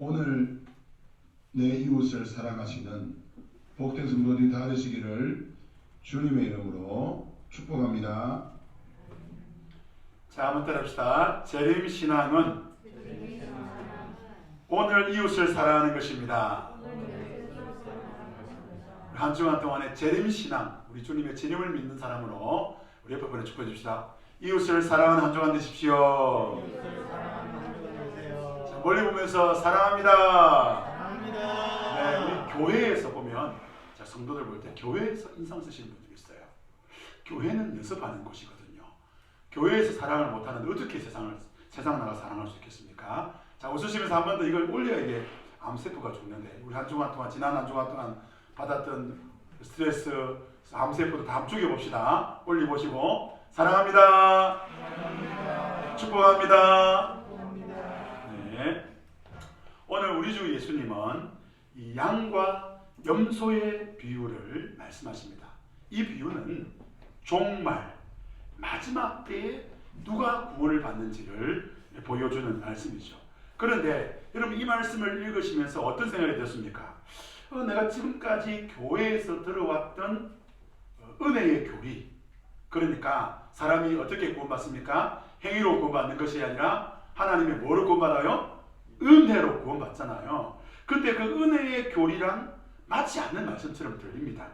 오늘 내 이웃을 사랑하시는 복된 성도들이 다 되시기를 주님의 이름으로 축복합니다. 자, 한번 따라합시다. 재림 신앙은 오늘 이웃을 사랑하는 것입니다. 한 주간 동안의 재림 신앙, 우리 주님의 재림을 믿는 사람으로 우리 옆에 분에 축복해 줍시다. 이웃을 사랑하는 한 주간 되십시오. 자, 멀리 보면서 사랑합니다. 네, 우리 교회에서 보면 자, 성도들 볼 때 교회에서 인상 쓰시는 분들이 있어요. 교회는 연습하는 곳이거든요. 교회에서 사랑을 못하는 어떻게 세상을 세상 나가 사랑할 수 있겠습니까? 자 웃으시면서 한 번 더 이걸 올려야 이게 암세포가 죽는데 우리 한 주간 동안 지난 한 주간 동안 받았던 스트레스 암세포도 다 죽여 봅시다. 올리 보시고 사랑합니다. 축복합니다. 네. 오늘 우리 주 예수님은 이 양과 염소의 비유를 말씀하십니다. 이 비유는 종말 마지막 때에 누가 구원을 받는지를 보여주는 말씀이죠. 그런데 여러분 이 말씀을 읽으시면서 어떤 생각이 들었습니까? 어, 내가 지금까지 교회에서 들어왔던 어, 은혜의 교리 그러니까 사람이 어떻게 구원받습니까? 행위로 구원받는 것이 아니라 하나님의 뭐로 구원받아요? 은혜로 구원받잖아요. 근데 그 은혜의 교리랑 맞지 않는 말씀처럼 들립니다.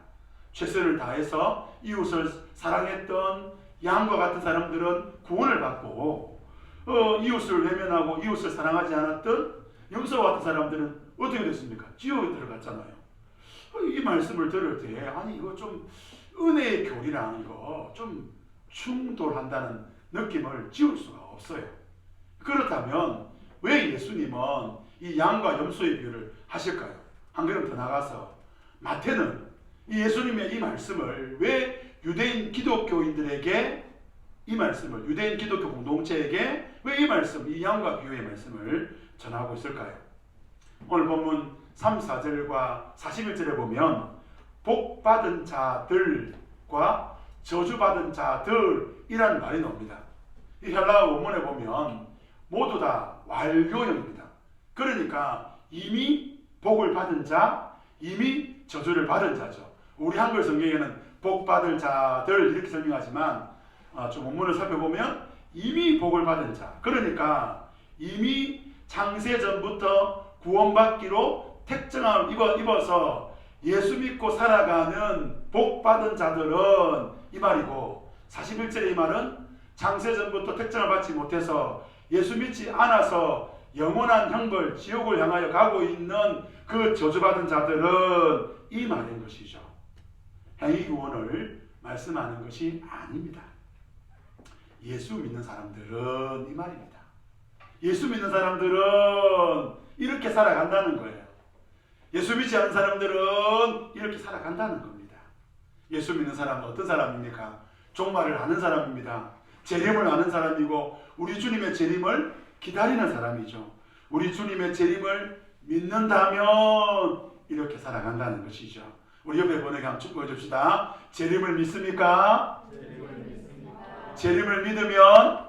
최선을 다해서 이웃을 사랑했던 양과 같은 사람들은 구원을 받고 어, 이웃을 외면하고 이웃을 사랑하지 않았던 염소와 같은 사람들은 어떻게 됐습니까? 지옥에 들어갔잖아요. 어, 이 말씀을 들을 때 아니 이거 좀 은혜의 교리랑 이거 좀 충돌한다는 느낌을 지울 수가 없어요. 그렇다면 왜 예수님은 이 양과 염소의 비유를 하실까요? 한 걸음 더 나가서 마태는 이 예수님의 이 말씀을 왜 유대인 기독교인들에게 이 말씀을 유대인 기독교 공동체에게 왜 이 말씀, 이 양과 비유의 말씀을 전하고 있을까요? 오늘 본문 3, 4절과 41절에 보면 복 받은 자들과 저주 받은 자들이라는 말이 나옵니다. 이 헬라어 원문에 보면 모두 다 완료형입니다. 그러니까 이미 복을 받은 자, 이미 저주를 받은 자죠. 우리 한글 성경에는 복 받을 자들 이렇게 설명하지만 어, 좀 원문을 살펴보면 이미 복을 받은 자. 그러니까 이미 창세 전부터 구원받기로 택정함을 입어, 입어서 예수 믿고 살아가는 복 받은 자들은 이 말이고 41절의 이 말은 창세 전부터 택정을 받지 못해서 예수 믿지 않아서 영원한 형벌 지옥을 향하여 가고 있는 그 저주받은 자들은 이 말인 것이죠. 행위 구원을 말씀하는 것이 아닙니다. 예수 믿는 사람들은 이 말입니다. 예수 믿는 사람들은 이렇게 살아간다는 거예요. 예수 믿지 않는 사람들은 이렇게 살아간다는 겁니다. 예수 믿는 사람은 어떤 사람입니까? 종말을 아는 사람입니다. 재림을 아는 사람이고 우리 주님의 재림을 기다리는 사람이죠. 우리 주님의 재림을 믿는다면 이렇게 살아간다는 것이죠. 우리 옆에 보내게 한번 축복해 줍시다. 재림을 믿습니까? 재림을 믿으면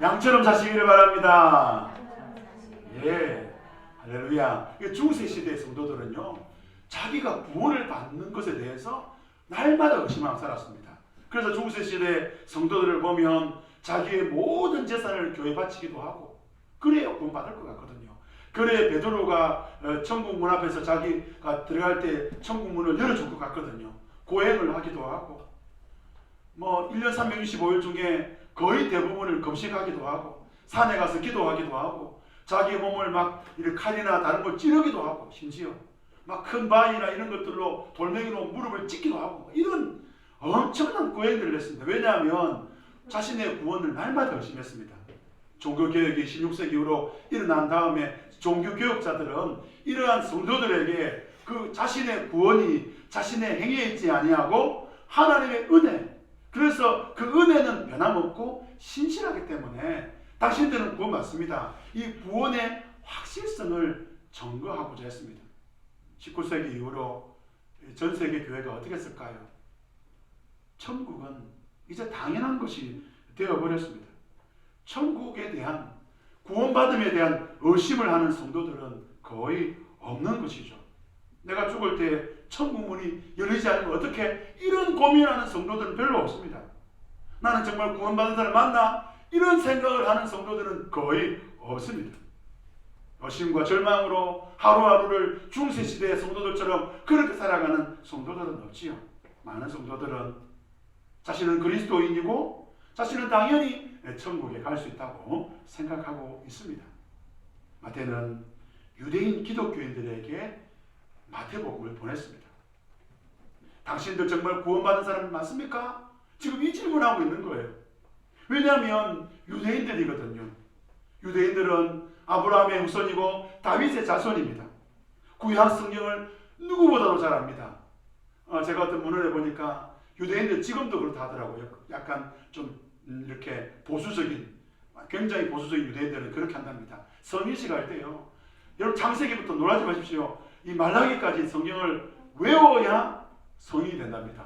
양처럼 사시기를 바랍니다. 예. 할렐루야. 중세 시대 성도들은요, 자기가 구원을 받는 것에 대해서 날마다 의심하고 살았습니다. 그래서 중세 시대 성도들을 보면 자기의 모든 재산을 교회 바치기도 하고, 그래야 구원 받을 것 같거든요. 그래 베드로가 어, 천국 문 앞에서 자기가 들어갈 때 천국 문을 열어줄 것 같거든요. 고행을 하기도 하고, 뭐 1년 365일 중에 거의 대부분을 금식하기도 하고, 산에 가서 기도하기도 하고, 자기 몸을 막 이렇게 칼이나 다른 걸 찌르기도 하고 심지어 막 큰 바위나 이런 것들로 돌멩이로 무릎을 찢기도 하고 이런 엄청난 고행들을 했습니다. 왜냐하면 자신의 구원을 날마다 의심했습니다. 종교개혁이 16세기 이후로 일어난 다음에 종교교육자들은 이러한 성도들에게 그 자신의 구원이 자신의 행위에 있지 아니하고 하나님의 은혜 그래서 그 은혜는 변함없고 신실하기 때문에 당신들은 구원 받습니다. 이 구원의 확실성을 증거하고자 했습니다. 19세기 이후로 전 세계 교회가 어떻게 했을까요? 천국은 이제 당연한 것이 되어버렸습니다. 천국에 대한 구원받음에 대한 의심을 하는 성도들은 거의 없는 것이죠. 내가 죽을 때 천국 문이 열리지 않으면 어떻게 이런 고민하는 성도들은 별로 없습니다. 나는 정말 구원받은 사람 맞나? 이런 생각을 하는 성도들은 거의 없습니다. 의심과 절망으로 하루하루를 중세시대의 성도들처럼 그렇게 살아가는 성도들은 없지요. 많은 성도들은 자신은 그리스도인이고 자신은 당연히 천국에 갈 수 있다고 생각하고 있습니다. 마태는 유대인 기독교인들에게 마태복음을 보냈습니다. 당신들 정말 구원받은 사람 맞습니까? 지금 이 질문하고 있는 거예요. 왜냐하면 유대인들이거든요. 유대인들은 아브라함의 후손이고 다윗의 자손입니다. 구약 성경을 누구보다도 잘 압니다. 어, 제가 어떤 문헌에 보니까 유대인들 지금도 그렇다 하더라고요. 약간 좀 음, 이렇게 보수적인, 굉장히 보수적인 유대인들은 그렇게 한답니다. 성인식 할 때요. 여러분 창세기부터 놀라지 마십시오. 이 말라기까지 성경을 외워야 성인이 된답니다.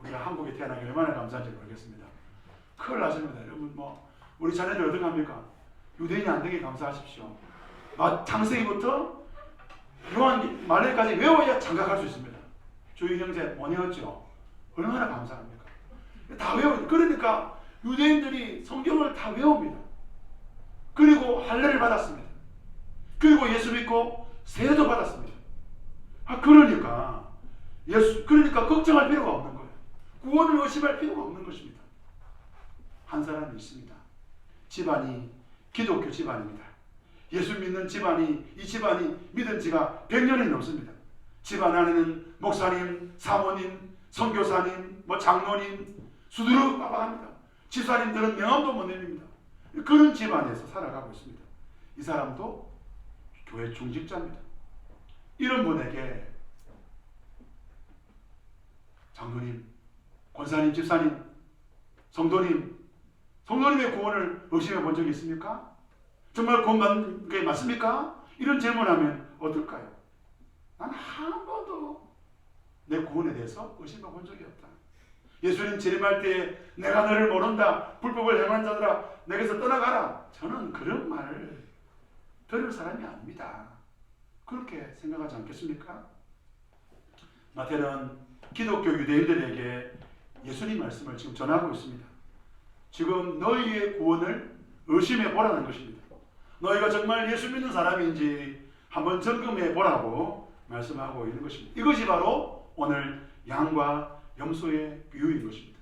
우리가 한국에 태어난 게 얼마나 감사한지 모르겠습니다. 큰일 나십니다. 여러분 뭐 우리 자녀들 어떻게 합니까? 유대인이 안 되게 감사하십시오. 아, 창세기부터 요한 말레까지 외워야 장가갈 수 있습니다. 조희 형제 원이었죠. 얼마나 감사합니까? 다 외워. 그러니까 유대인들이 성경을 다 외웁니다. 그리고 할례를 받았습니다. 그리고 예수 믿고 세례도 받았습니다. 아 그러니까 예수 그러니까 걱정할 필요가 없는 거예요. 구원을 의심할 필요가 없는 것입니다. 한 사람이 있습니다. 집안이 기독교 집안입니다. 예수 믿는 집안이 이 집안이 믿은 지가 100년이 넘습니다. 집안 안에는 목사님, 사모님, 선교사님, 뭐 장로님 수두룩빠박합니다. 집사님들은 명함도 못 내립니다. 그런 집안에서 살아가고 있습니다. 이 사람도 교회 중직자입니다. 이런 분에게 장로님, 권사님, 집사님, 성도님, 성도님의 구원을 의심해 본 적이 있습니까? 정말 구원받는 게 맞습니까? 이런 질문하면 어떨까요? 난 한 번도 내 구원에 대해서 의심해 본 적이 없다. 예수님 재림할 때 내가 너를 모른다. 불법을 행한 자들아 내게서 떠나가라. 저는 그런 말을 들을 사람이 아닙니다. 그렇게 생각하지 않겠습니까? 마태는 기독교 유대인들에게 예수님 말씀을 지금 전하고 있습니다. 지금 너희의 구원을 의심해 보라는 것입니다. 너희가 정말 예수 믿는 사람인지 한번 점검해 보라고 말씀하고 있는 것입니다. 이것이 바로 오늘 양과 염소의 비유인 것입니다.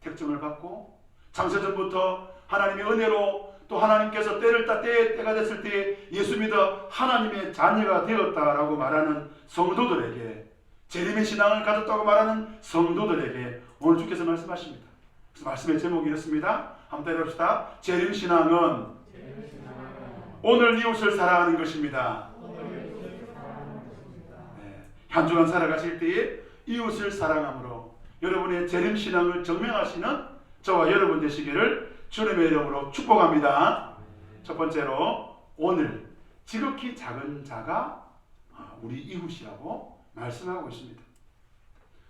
택정을 받고 창세전부터 하나님의 은혜로 또 하나님께서 때를 따 때, 때가 됐을 때 예수 믿어 하나님의 자녀가 되었다라고 말하는 성도들에게 재림의 신앙을 가졌다고 말하는 성도들에게 오늘 주께서 말씀하십니다. 그래서 말씀의 제목이 이렇습니다. 한번 따라합시다. 재림 신앙은 오늘 이웃을 사랑하는 것입니다. 네, 한 주간 살아가실 때에 이웃을 사랑함으로 여러분의 재림 신앙을 증명하시는 저와 여러분 되시기를 주님의 이름으로 축복합니다. 첫 번째로 오늘 지극히 작은 자가 아, 우리 이웃이라고 말씀하고 있습니다.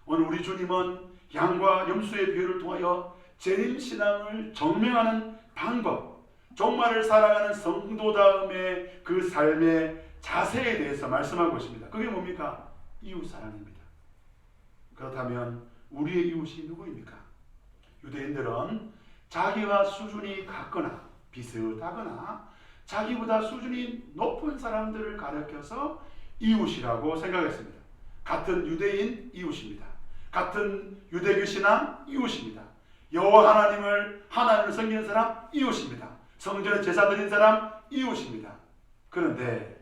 오늘 우리 주님은 양과 염소의 비유를 통하여 재림 신앙을 증명하는 방법, 종말을 살아가는 성도다움의 그 삶의 자세에 대해서 말씀하고 있습니다. 그게 뭡니까? 이웃 사랑입니다. 그렇다면 우리의 이웃이 누구입니까? 유대인들은 자기와 수준이 같거나 비슷하거나 자기보다 수준이 높은 사람들을 가리켜서 이웃이라고 생각했습니다. 같은 유대인 이웃입니다. 같은 유대교 신앙 이웃입니다. 여호와 하나님을 하나님을 섬기는 사람 이웃입니다. 성전에 제사 드린 사람 이웃입니다. 그런데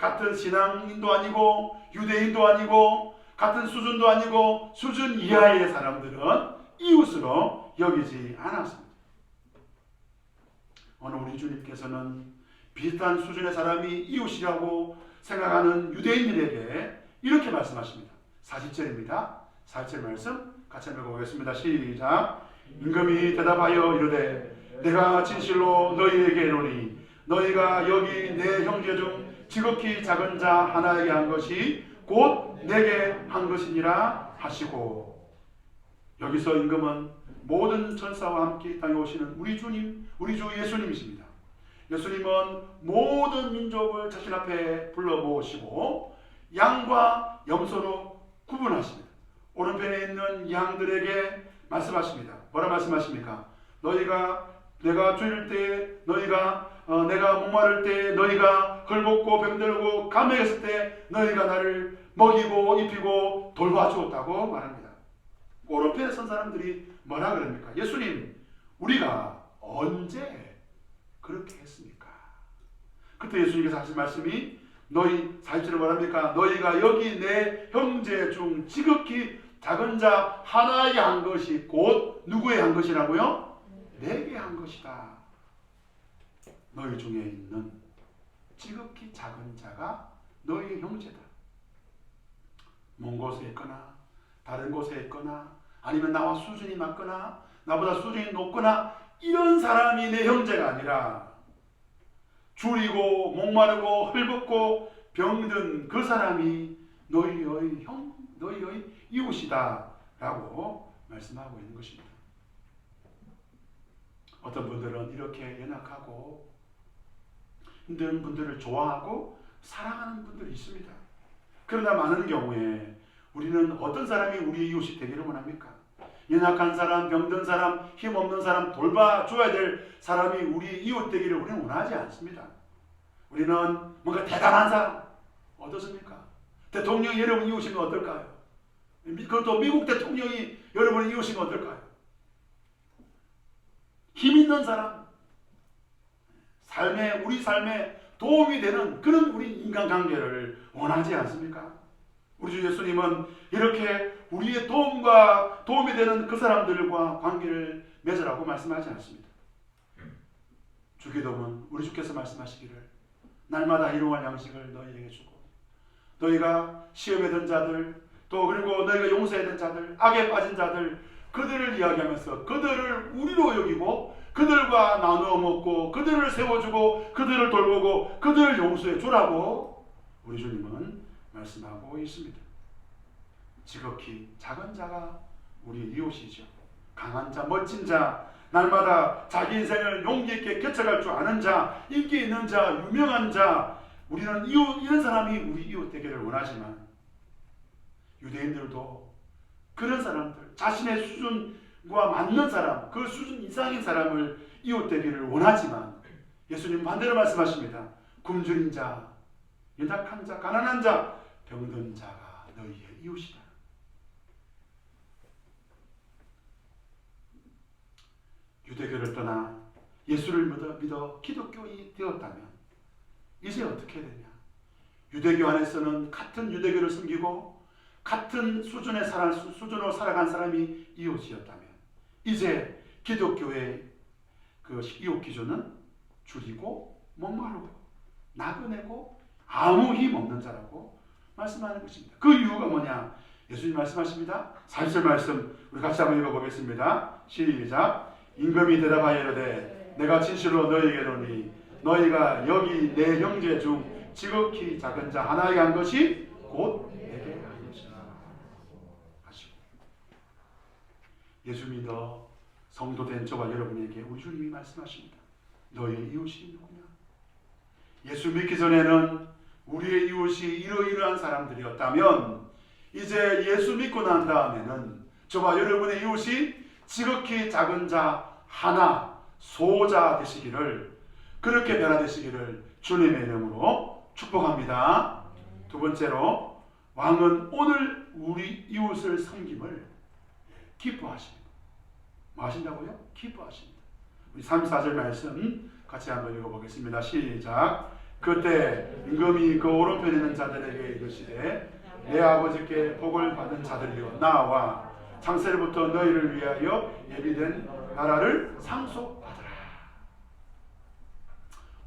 같은 신앙인도 아니고 유대인도 아니고 같은 수준도 아니고 수준 이하의 사람들은 이웃으로 여기지 않았습니다. 오늘 우리 주님께서는 비슷한 수준의 사람이 이웃이라고 생각하는 유대인들에게 이렇게 말씀하십니다. 40절입니다. 40절 말씀 같이 읽어보겠습니다. 시작. 임금이 대답하여 이르되 내가 진실로 너희에게 이르니 너희가 여기 내 형제 중 지극히 작은 자 하나에게 한 것이 곧 내게 한 것이니라 하시고 여기서 임금은 모든 천사와 함께 이 땅에 오시는 우리 주님, 우리 주 예수님이십니다. 예수님은 모든 민족을 자신 앞에 불러 모으시고 양과 염소로 구분하십니다. 오른편에 있는 양들에게 말씀하십니다. 뭐라 말씀하십니까? 너희가 내가 줄일 때 너희가 어, 내가 목마를 때 너희가 헐벗고 병들고 감액했을 때 너희가 나를 먹이고 입히고 돌봐주었다고 말합니다. 오른편에 선 사람들이 뭐라 그럽니까? 예수님 우리가 언제 그렇게 했습니까? 그때 예수님께서 하신 말씀이 너희 사실로 말합니까? 너희가 여기 내 형제 중 지극히 작은 자 하나에 한 것이 곧 누구의 한 것이라고요? 내게 한 것이다. 너희 중에 있는 지극히 작은 자가 너희의 형제다. 먼 곳에 있거나 다른 곳에 있거나 아니면 나와 수준이 낮거나 나보다 수준이 높거나 이런 사람이 내 형제가 아니라 줄이고 목마르고 헐벗고 병든 그 사람이 너희의 형, 너희의 이웃이다라고 말씀하고 있는 것입니다. 어떤 분들은 이렇게 연약하고 힘든 분들을 좋아하고 사랑하는 분들이 있습니다. 그러나 많은 경우에 우리는 어떤 사람이 우리의 이웃이 되기를 원합니까? 연약한 사람, 병든 사람, 힘없는 사람, 돌봐줘야 될 사람이 우리 이웃 되기를 우리는 원하지 않습니다. 우리는 뭔가 대단한 사람, 어떻습니까? 대통령이 여러분 이웃이면 어떨까요? 미- 그것도 미국 대통령이 여러분의 이웃이면 어떨까요? 힘 있는 사람, 삶에, 우리 삶에 도움이 되는 그런 우리 인간관계를 원하지 않습니까? 우리 주 예수님은 이렇게 우리의 도움과 도움이 되는 그 사람들과 관계를 맺으라고 말씀하지 않습니다. 주기도문 우리 주께서 말씀하시기를 날마다 일용할 양식을 너희에게 주고 너희가 시험에 든 자들 또 그리고 너희가 용서에 든 자들 악에 빠진 자들 그들을 이야기하면서 그들을 우리로 여기고 그들과 나누어 먹고 그들을 세워주고 그들을 돌보고 그들을 용서해 주라고 우리 주님은 말씀하고 있습니다. 지극히 작은 자가 우리 이웃이죠. 강한 자, 멋진 자, 날마다 자기 인생을 용기 있게 개척할 줄 아는 자, 인기 있는 자, 유명한 자, 우리는 이웃, 이런 사람이 우리 이웃 되기를 원하지만 유대인들도 그런 사람들, 자신의 수준 과 맞는 사람, 그 수준 이상인 사람을 이웃 되기를 원하지만 예수님 반대로 말씀하십니다. 굶주린 자, 연약한 자, 가난한 자, 병든 자가 너희의 이웃이다. 유대교를 떠나 예수를 믿어, 믿어 기독교인이 되었다면 이제 어떻게 되냐? 유대교 안에서는 같은 유대교를 섬기고 같은 수준의 살 수준으로 살아간 사람이 이웃이었다면 이제 기독교의 그 이웃 기준은 줄이고 목마르고 나그네고 아무 힘 없는 자라고 말씀하는 것입니다. 그 이유가 뭐냐? 예수님 말씀하십니다. 4절 말씀 우리 같이 한번 읽어보겠습니다. 시작. 임금이 대답하여 이르되 내가 진실로 너희에게 이르니 너희가 여기 내 형제 중 지극히 작은 자 하나에게 한 것이 곧 내게 한 것이라 하시고 예수 믿어 성도 된 저와 여러분에게 우리 주님이 말씀하십니다. 너희 이웃이 누구냐? 예수 믿기 전에는 우리의 이웃이 이러이러한 사람들이었다면 이제 예수 믿고 난 다음에는 저와 여러분의 이웃이 지극히 작은 자 하나 소자 되시기를 그렇게 변화되시기를 주님의 이름으로 축복합니다. 두 번째로 왕은 오늘 우리 이웃을 섬김을 기뻐하십니다. 뭐 하신다고요? 기뻐하십니다. 우리 34절 말씀 같이 한번 읽어보겠습니다. 시작. 그때 임금이 그 오른편에 있는 자들에게 이르시되 내 아버지께 복을 받은 자들이여 나와 창세로부터 너희를 위하여 예비된 나라를 상속받으라.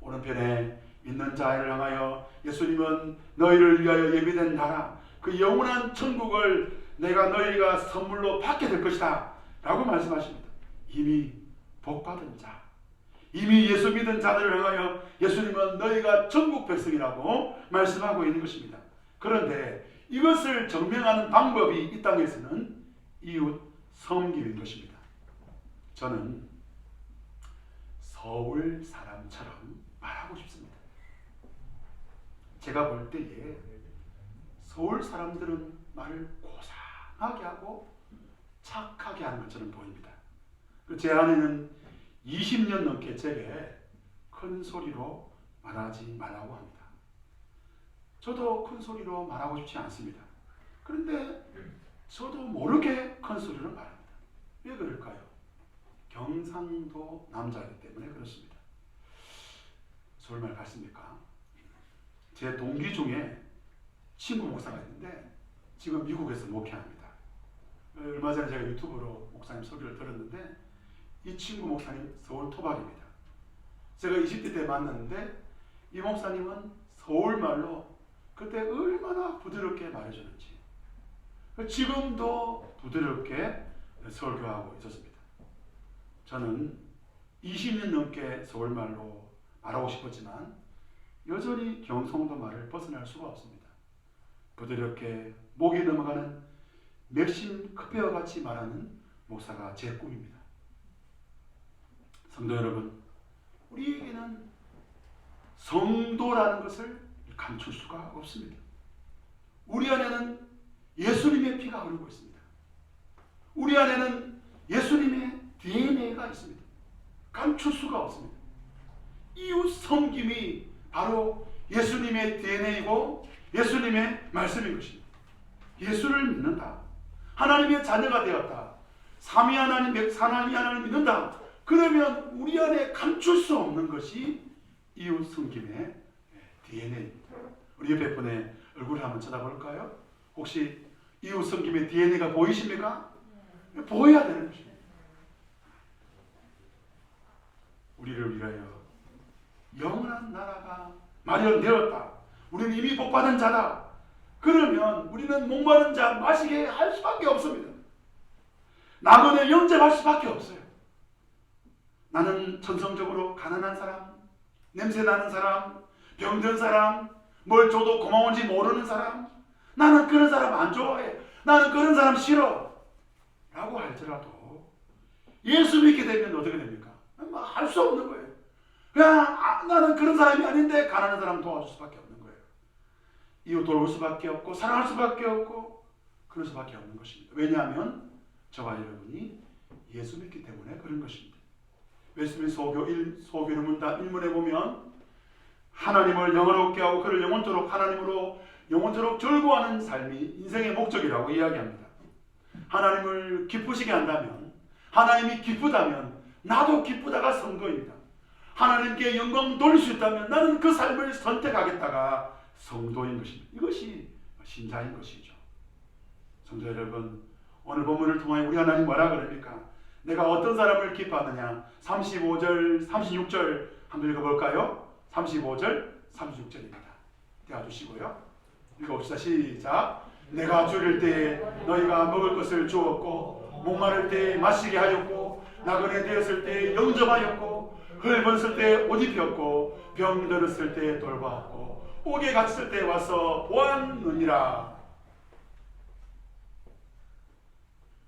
오른편에 있는 자를 향하여 예수님은 너희를 위하여 예비된 나라 그 영원한 천국을 내가 너희가 선물로 받게 될 것이다 라고 말씀하십니다. 이미 복받은 자 이미 예수 믿은 자들을 향하여 예수님은 너희가 전국 백성이라고 말씀하고 있는 것입니다. 그런데 이것을 증명하는 방법이 이 땅에서는 이웃 섬김인 것입니다. 저는 서울 사람처럼 말하고 싶습니다. 제가 볼 때에 서울 사람들은 말을 고상하게 하고 착하게 하는 것처럼 보입니다. 그제 아내는 20년 넘게 제게 큰 소리로 말하지 말라고 합니다. 저도 큰 소리로 말하고 싶지 않습니다. 그런데 저도 모르게 큰 소리로 말합니다. 왜 그럴까요? 경상도 남자이기 때문에 그렇습니다. 서울말 같습니까? 제 동기 중에 친구 목사가 있는데 지금 미국에서 목회합니다. 얼마 전에 제가 유튜브로 목사님 소리를 들었는데 이 친구 목사님 서울 토박입니다. 제가 20대 때 만났는데 이 목사님은 서울 말로 그때 얼마나 부드럽게 말해주는지 지금도 부드럽게 설교하고 있었습니다. 저는 20년 넘게 서울 말로 말하고 싶었지만 여전히 경상도 말을 벗어날 수가 없습니다. 부드럽게 목이 넘어가는 맥심 커피와 같이 말하는 목사가 제 꿈입니다. 성도 여러분, 우리에게는 성도라는 것을 감출 수가 없습니다. 우리 안에는 예수님의 피가 흐르고 있습니다. 우리 안에는 예수님의 DNA가 있습니다. 감출 수가 없습니다. 이웃 섬김이 바로 예수님의 DNA이고 예수님의 말씀인 것입니다. 예수를 믿는다. 하나님의 자녀가 되었다. 삼위 하나님, 하나님 하나님 믿는다. 그러면 우리 안에 감출 수 없는 것이 이웃 섬김의 DNA입니다. 우리 옆에 분의 얼굴을 한번 쳐다볼까요? 혹시 이웃 섬김의 DNA가 보이십니까? 보여야 되는 것입니다. 우리를 위하여 영원한 나라가 마련되었다. 우리는 이미 복받은 자다. 그러면 우리는 목마른 자 마시게 할 수밖에 없습니다. 낙원에 영접할 수밖에 없어요. 나는 전성적으로 가난한 사람, 냄새 나는 사람, 병든 사람, 뭘 줘도 고마운지 모르는 사람, 나는 그런 사람 안 좋아해. 나는 그런 사람 싫어. 라고 할지라도 예수 믿게 되면 어떻게 됩니까? 뭐할수 없는 거예요. 그냥 아, 나는 그런 사람이 아닌데 가난한 사람 도와줄 수밖에 없는. 이웃 돌볼 수밖에 없고 사랑할 수밖에 없고 그럴 수밖에 없는 것입니다. 왜냐하면 저와 여러분이 예수 믿기 때문에 그런 것입니다. 웨스민 소교 1, 소교의 문답 1문에 보면 하나님을 영원롭게 하고 그를 영원토록 하나님으로 영원토록 즐거워하는 삶이 인생의 목적이라고 이야기합니다. 하나님을 기쁘시게 한다면 하나님이 기쁘다면 나도 기쁘다가 성도입니다. 하나님께 영광 돌릴 수 있다면 나는 그 삶을 선택하겠다가 성도인 것입니다. 이것이 신자인 것이죠. 성도 여러분, 오늘 본문을 통하여 우리 하나님 뭐라 그럽니까? 내가 어떤 사람을 기뻐하느냐? 35절, 36절 한번 읽어볼까요? 35절, 36절입니다. 떼어주시고요. 읽어봅시다. 시작. 내가 줄일 때에 너희가 먹을 것을 주었고 목마를 때에 마시게 하였고 나그네 되었을 때에 영접하였고 흙 벗을 때옷 입혔고 병 들었을 때 돌보았고 옥에 갇혔을 때 와서 보았느니라.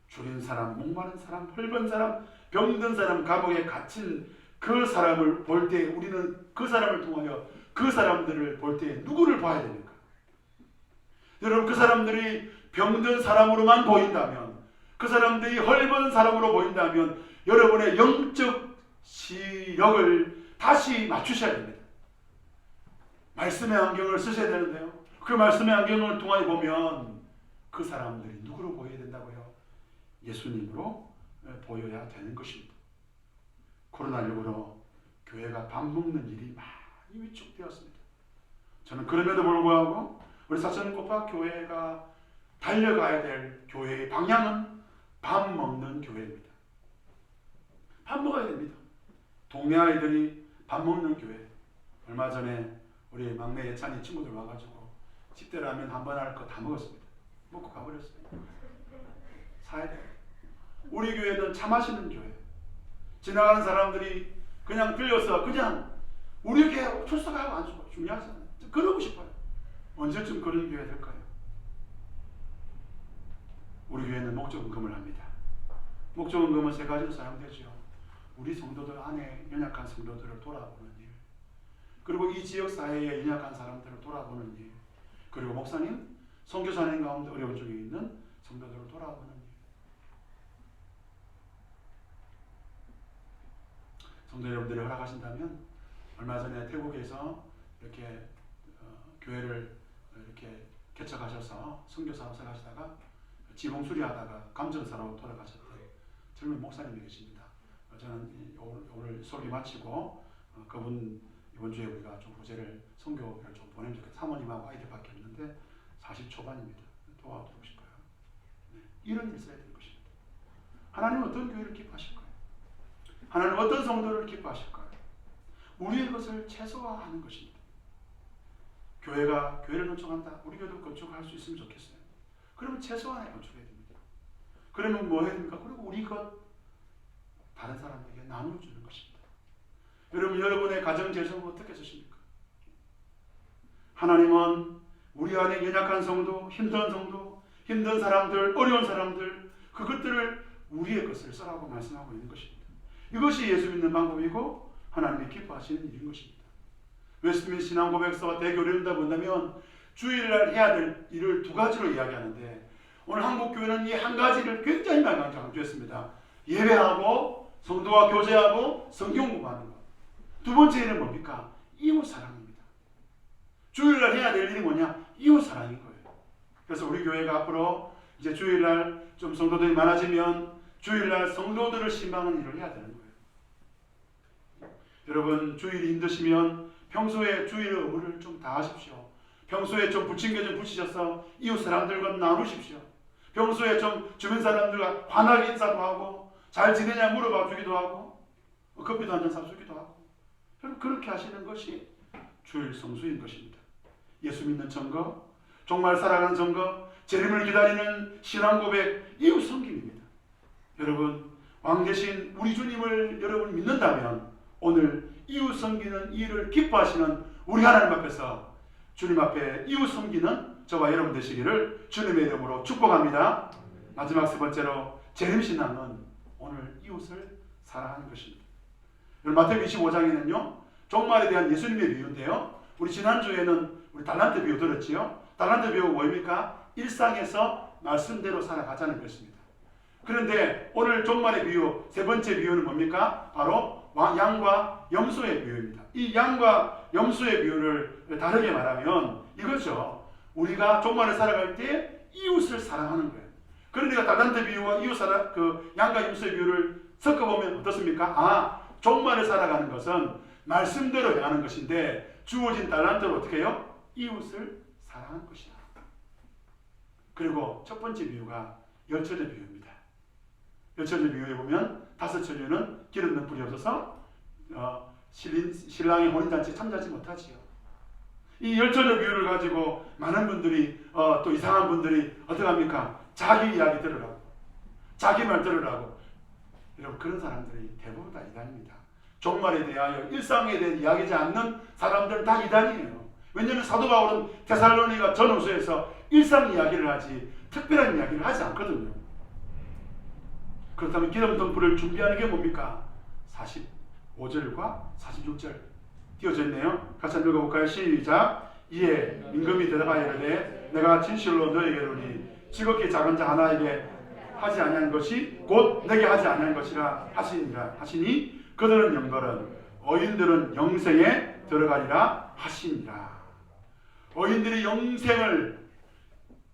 줄인 사람, 목마른 사람, 흙벗은 사람, 병든 사람, 감옥에 갇힌 그 사람을 볼 때 우리는 그 사람을 통하여 그 사람들을 볼 때 누구를 봐야 됩니까? 여러분 그 사람들이 병든 사람으로만 보인다면 그 사람들이 헐벗은 사람으로 보인다면 여러분의 영적 시력을 다시 맞추셔야 됩니다. 말씀의 안경을 쓰셔야 되는데요. 그 말씀의 안경을 통하여 보면 그 사람들이 누구로 보여야 된다고요? 예수님으로 보여야 되는 것입니다. 코로나19로 교회가 밥 먹는 일이 많이 위축되었습니다. 저는 그럼에도 불구하고 우리 사천고파 교회가 달려가야 될 교회의 방향은 밥 먹는 교회입니다. 밥 먹어야 됩니다. 동네 아이들이 밥 먹는 교회. 얼마 전에 우리 막내 예찬이 친구들 와가지고 집대 라면 한 번 할 거 다 먹었습니다. 먹고 가버렸습니다. 사야 돼요. 우리 교회는 차 마시는 교회. 지나가는 사람들이 그냥 들려서 그냥 우리 교회 출석하고 안 주고 중요하지 않아요. 그러고 싶어요. 언제쯤 그런 교회 될까요? 우리 교회는 목적금을 합니다. 목적금은 세 가지로 사용되죠. 우리 성도들 안에 연약한 성도들을 돌아보는 일, 그리고 이 지역 사회에 연약한 사람들을 돌아보는 일. 그리고 목사님, 선교사님 가운데 어려운 중에 있는 성도들을 돌아보는 일. 성도 여러분들이 허락하신다면 얼마 전에 태국에서 이렇게 어, 교회를 이렇게 개척하셔서 선교사로 생각하시다가 지붕 수리하다가 감정사로 돌아가셨던 젊은 목사님이 계십니다. 어, 저는 오늘 소개 마치고 어, 그분 이번 주에 우리가 좀 부제를 선교를 좀 보내면 좋겠어요. 사모님하고 아이들밖에 없는데 40 초반입니다. 도와드리고 싶어요. 네, 이런 일 있어야 되는 것입니다. 하나님은 어떤 교회를 기뻐하실 거예요? 하나님 어떤 성도를 기뻐하실 거예요? 우리의 것을 최소화하는 것입니다. 교회가 교회를 건축한다. 우리 교회도 건축할 수 있으면 좋겠어요. 그러면 최소한의 건축해야 됩니다. 그러면 뭐 해야 됩니까? 그리고 우리 것 다른 사람에게 나누어주는 것입니다. 여러분 여러분의 가정 재정은 어떻게 쓰십니까? 하나님은 우리 안에 연약한 성도, 힘든 성도, 힘든 사람들, 어려운 사람들 그것들을 우리의 것을 써라고 말씀하고 있는 것입니다. 이것이 예수 믿는 방법이고 하나님이 기뻐하시는 일인 것입니다. 웨스트민 신앙 고백서와 대교를 읽다 본다면 주일날 해야 될 일을 두 가지로 이야기하는데 오늘 한국 교회는 이 한 가지를 굉장히 많이 강조했습니다. 예배하고 성도와 교제하고 성경 공부하는 것. 두 번째는 뭡니까? 이웃 사랑입니다. 주일날 해야 될 일이 뭐냐? 이웃 사랑인 거예요. 그래서 우리 교회가 앞으로 이제 주일날 좀 성도들이 많아지면 주일날 성도들을 신방하는 일을 해야 되는 거예요. 여러분 주일이 힘드시면 평소에 주일 의무를 좀 다하십시오. 평소에 좀 부침개 좀 부치셔서 이웃 사람들과 나누십시오. 평소에 좀 주변 사람들과 환하게 인사도 하고 잘 지내냐 물어봐 주기도 하고 커피도 한 잔 사주기도 하고 여러분 그렇게 하시는 것이 주일 성수인 것입니다. 예수 믿는 증거, 정말 살아가는 증거, 재림을 기다리는 신앙 고백, 이웃 섬김입니다. 여러분 왕 대신 우리 주님을 여러분 믿는다면 오늘 이웃 섬기는 일을 기뻐하시는 우리 하나님 앞에서 주님 앞에 이웃 섬기는 저와 여러분 되시기를 주님의 이름으로 축복합니다. 마지막 세 번째로 재림 신앙은 오늘 이웃을 사랑하는 것입니다. 마태복음 25장에는요 종말에 대한 예수님의 비유인데요. 우리 지난주에는 우리 달란트 비유 들었지요. 달란트 비유가 뭐입니까? 일상에서 말씀대로 살아가자는 것입니다. 그런데 오늘 종말의 비유 세 번째 비유는 뭡니까? 바로 왕- 양과 염소의 비유입니다. 이 양과 염소의 비유를 다르게 말하면 이거죠. 우리가 종말을 살아갈 때 이웃을 사랑하는 거예요. 그러니까 달란트 비유와 이웃 사랑 그 양과 염소의 비유를 섞어 보면 어떻습니까? 아, 종말을 살아가는 것은 말씀대로 행하는 것인데 주어진 달란트로 어떻게 해요? 이웃을 사랑하는 것이다. 그리고 첫 번째 비유가 열처제 비유입니다. 열처제 비유에 보면 다섯 처녀는 기름 넣은 불이 없어서 어, 신린, 신랑의 혼인잔치에 참여하지 못하지요. 이 열처제 비유를 가지고 많은 분들이 어, 또 이상한 분들이 어떻게 합니까? 자기 이야기 들으라고 자기 말 들으라고 여러분 그런 사람들이 대부분 다 이단입니다. 종말에 대하여 일상에 대해 이야기하지 않는 사람들은 다 이단이에요. 왜냐하면 사도 바울은 테살로니가 전후서에서 일상 이야기를 하지 특별한 이야기를 하지 않거든요. 그렇다면 기름 등불을 준비하는 게 뭡니까? 45절과 46절 띄어져 있네요. 같이 한번 읽어볼까요? 시작. 이에 임금이 대답하여 이르되 내가 진실로 너에게 이르니 지극히 작은 자 하나에게 하지 아니한 것이 곧 내게 하지 아니한 것이라 하시니라 하시니 그들은 영벌은 어인들은 영생에 들어가리라 하시니라. 어인들이 영생을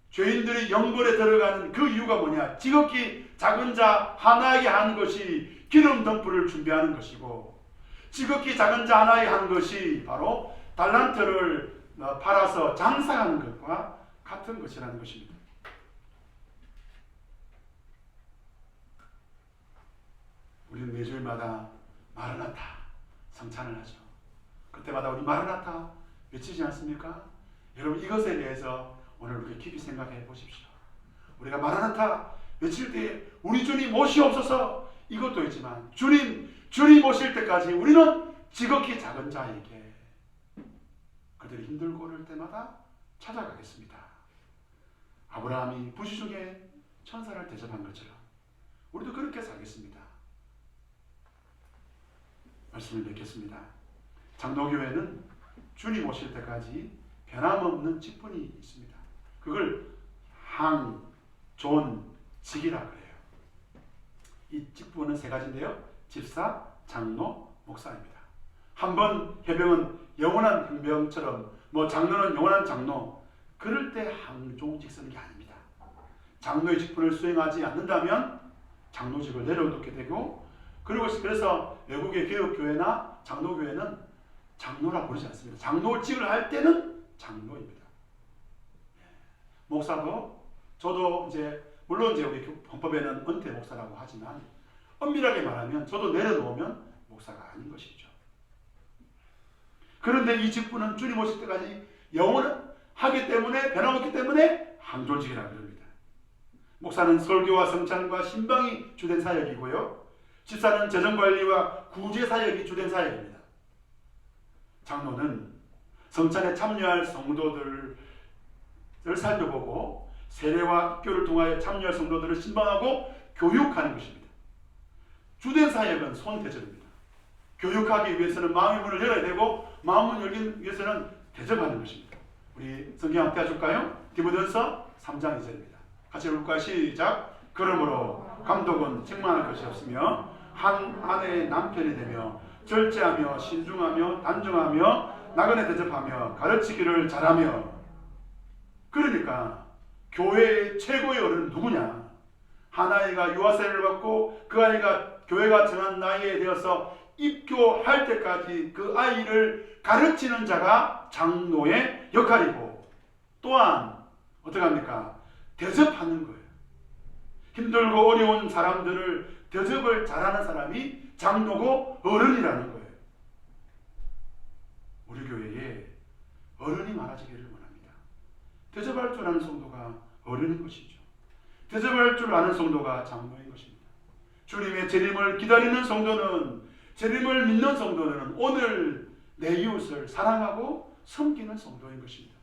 죄인들이 영벌에 들어가는 그 이유가 뭐냐? 지극히 작은 자 하나에게 한 것이 기름 덤불을 준비하는 것이고 지극히 작은 자 하나에 한 것이 바로 달란트를 어, 팔아서 장사하는 것과 같은 것이라는 것입니다. 우리는 매주일마다 마르나타 성찬을 하죠. 그때마다 우리 마르나타 외치지 않습니까? 여러분 이것에 대해서 오늘 우리 깊이 생각해 보십시오. 우리가 마라나타 외칠 때 우리 주님 오시옵소서 이것도 있지만 주님 주님 오실 때까지 우리는 지극히 작은 자에게 그들이 힘들고 어려울 때마다 찾아가겠습니다. 아브라함이 부시 중에 천사를 대접한 것처럼 우리도 그렇게 살겠습니다. 말씀을 맺겠습니다. 장로교회는 주님 오실 때까지 변함없는 직분이 있습니다. 그걸 항, 존, 직이라 그래요. 이 직분은 세 가지인데요. 집사, 장로, 목사입니다. 한 번 해병은 영원한 해병처럼 뭐 장로는 영원한 장로 그럴 때 항종직 쓰는 게 아닙니다. 장로의 직분을 수행하지 않는다면 장로직을 내려놓게 되고 그리고 그래서 외국의 개혁교회나 장로교회는 장로라 부르지 않습니다. 장로직을 할 때는 장로입니다. 예. 목사도 저도 이제 물론 이제 우리 헌법에는 은퇴 목사라고 하지만 엄밀하게 말하면 저도 내려놓으면 목사가 아닌 것이죠. 그런데 이 직분은 주님 오실 때까지 영원하기 때문에 변함없기 때문에 항존직이라 그럽니다. 목사는 설교와 성찬과 신방이 주된 사역이고요. 집사는 재정관리와 구제 사역이 주된 사역입니다. 장로는 성찬에 참여할 성도들을 살펴보고 세례와 입교를 통하여 참여할 성도들을 신방하고 교육하는 것입니다. 주된 사역은 손대접입니다. 교육하기 위해서는 마음의 문을 열어야 되고 마음을 열기 위해서는 대접하는 것입니다. 우리 성경 함께 하실까요? 디모데전서 3장 2절입니다. 같이 읽을까요? 시작. 그러므로 감독은 책망할 것이 없으며 한 아내의 남편이 되며 절제하며 신중하며 단정하며 나그네 대접하며 가르치기를 잘하며 그러니까 교회의 최고의 어른은 누구냐? 한 아이가 유아세를 받고 그 아이가 교회가 정한 나이에 되어서 입교할 때까지 그 아이를 가르치는 자가 장로의 역할이고 또한 어떻게 합니까? 대접하는 거예요. 힘들고 어려운 사람들을 대접을 잘하는 사람이 장로고 어른이라는 거예요. 우리 교회에 어른이 많아지기를 원합니다. 대접할 줄 아는 성도가 어른인 것이죠. 대접할 줄 아는 성도가 장로인 것입니다. 주님의 재림을 기다리는 성도는 재림을 믿는 성도는 오늘 내 이웃을 사랑하고 섬기는 성도인 것입니다.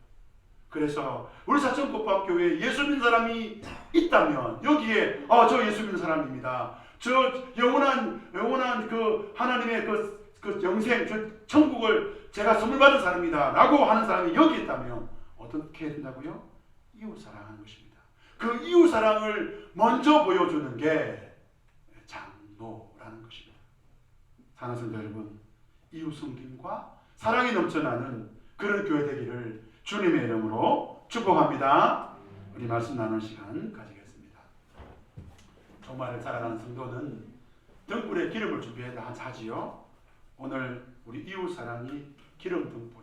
그래서 우리 사천국밥교회에 예수 믿는 사람이 있다면 여기에 아저 예수 믿는 사람입니다. 저 영원한 영원한 그 하나님의 그, 그 영생 저 천국을 제가 선물 받은 사람이다라고 하는 사람이 여기 있다면 어떻게 해야 된다고요? 이웃 사랑하는 것입니다. 그 이웃 사랑을 먼저 보여주는 게 장로라는 것입니다. 사랑하는 여러분, 이웃 섬김과 사랑이 넘쳐나는 그런 교회 되기를 주님의 이름으로 축복합니다. 우리 말씀 나누는 시간 가지겠습니다. 정말 사랑하는 성도는 등불에 기름을 준비해야 하지요. 오늘 우리 이웃 사랑이 기름 등불이라.